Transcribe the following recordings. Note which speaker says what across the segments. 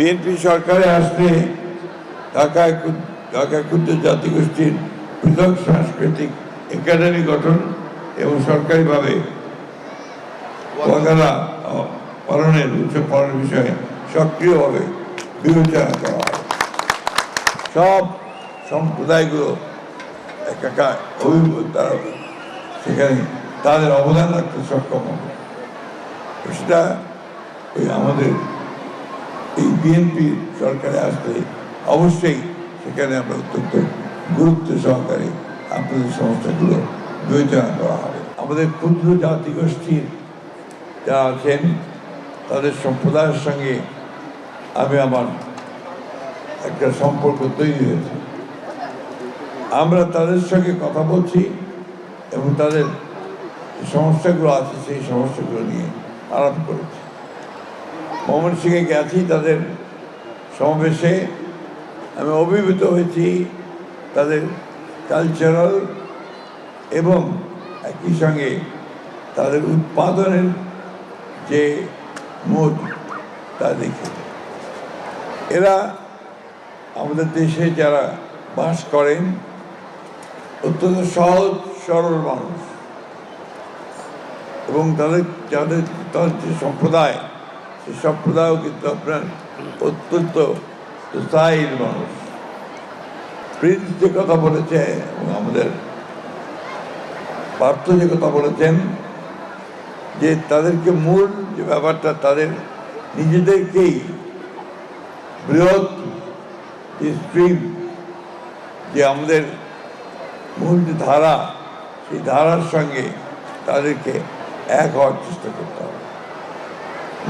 Speaker 1: BNP সরকারে আসলে ঢাকায় ক্ষুদ- ঢাকা ক্ষুদ্র জাতিগোষ্ঠীর পৃথক সাংস্কৃতিক একাডেমি গঠন এবং সরকারিভাবে পালনের উৎসব পালনের বিষয়ে সক্রিয়ভাবে বিবেচনা করা হয়। সব সম্প্রদায়গুলো একটা অভিভূত তারা সেখানে তাদের অবদান রাখতে সক্ষম হবে। সেটা ওই আমাদের বিএনপি সরকারে আসলে অবশ্যই সেখানে আমরা অত্যন্ত গুরুত্ব সহকারে আপনাদের সমস্যাগুলো বিবেচনা করা হবে। আমাদের ক্ষুদ্র জাতিগোষ্ঠীর যারা আছেন, তাদের সম্প্রদায়ের সঙ্গে আমি আমার একটা সম্পর্ক তৈরি হয়েছে। আমরা তাদের সঙ্গে কথা বলছি এবং তাদের সমস্যাগুলো আছে, সেই সমস্যাগুলো নিয়ে আলাপ করেছি। সিংয়ে গেছি তাদের সমাবেশে। আমি অভিভূত হয়েছি তাদের কালচারাল এবং একই সঙ্গে তাদের উৎপাদনের যে মোড তা দেখে। এরা আমাদের দেশে যারা বাস করেন, অত্যন্ত সহজ, সরল মানুষ। এবং তাদের, যাদের, তাদের যে সম্প্রদায় সেই সম্প্রদায়ও কিন্তু আপনার অত্যন্ত স্থায়ীর মানুষ। প্রিন্স যে কথা বলেছে এবং আমাদের পার্থ যে কথা বলেছেন যে তাদেরকে মূল যে ব্যাপারটা, তাদের নিজেদেরকেই বৃহৎ যে স্ট্রিম যে আমাদের মূল যে ধারা, সেই ধারার সঙ্গে তাদেরকে এক হওয়ার চেষ্টা করতে হবে।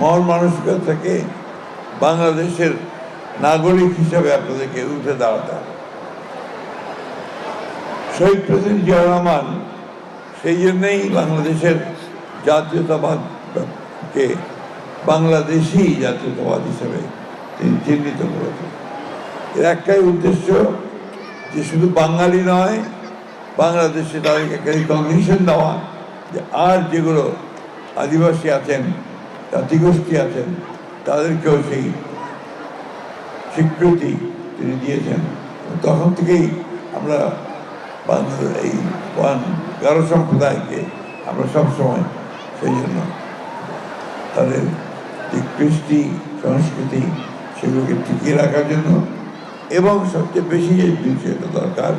Speaker 1: মহল মানসিকতা থেকে বাংলাদেশের নাগরিক হিসাবে আপনাদেরকে উঠে দাঁড়াতে হবে। শহীদ প্রেসিডেন্ট জিয়া রহমান সেই জন্যেই বাংলাদেশের জাতীয়তাবাদকে বাংলাদেশি জাতীয়তাবাদ হিসেবে তিনি চিহ্নিত করেছেন। এর একটাই উদ্দেশ্য যে শুধু বাঙালি নয়, বাংলাদেশে তাদেরকে একটা রিকগনিশন দেওয়া যে আর যেগুলো আদিবাসী আছেন জাতিগোষ্ঠী আছেন, তাদেরকেও সেই স্বীকৃতি তিনি দিয়েছেন। তখন থেকেই আমরা এই গারো সম্প্রদায়কে আমরা সবসময় সেই জন্য তাদের যে কৃষ্টি সংস্কৃতি সেগুলোকে টিকিয়ে রাখার জন্য এবং সবচেয়ে বেশি যে বিষয়টা দরকার